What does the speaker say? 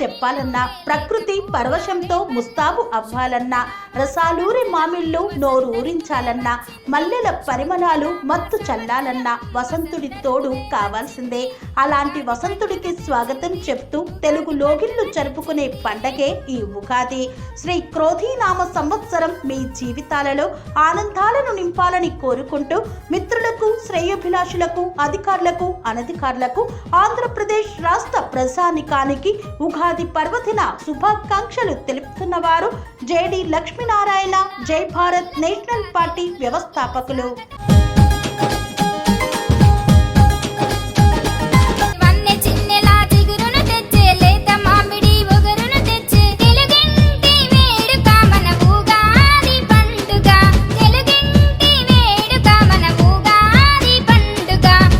చెప్పాలన్నా ప్రకృతి పరవశంతో ముస్తాబు అవ్వాలన్నా రసాలూరి మామిళ్ళు నోరు ఊరించాలన్నా మల్లెల పరిమళాలు మత్తు చల్లాలన్నా వసంతుడి తోడు కావాల్సిందే. అలాంటి వసంతుడికి స్వాగతం చెప్తూ తెలుగు లోగిళ్ళు జరుపుకునే పండగే ఈ ఉగాది. శ్రీ క్రోధీనామ సంవత్సరం మీ జీవితాలలో ఆనందాలను నింపాలని కోరుకుంటూ మిత్రులకు శ్రేయోభిలాషులకు అధికారులకు అనధికారులకు ఆంధ్రప్రదేశ్ రాష్ట్ర ప్రజానికానికి ఉగాది పర్వదిన శుభాకాంక్షలు తెలుపుతున్నవారు జేడి లక్ష్మీనారాయణ జై భారత్ నేషనల్ పార్టీ వ్యవస్థాపకులు.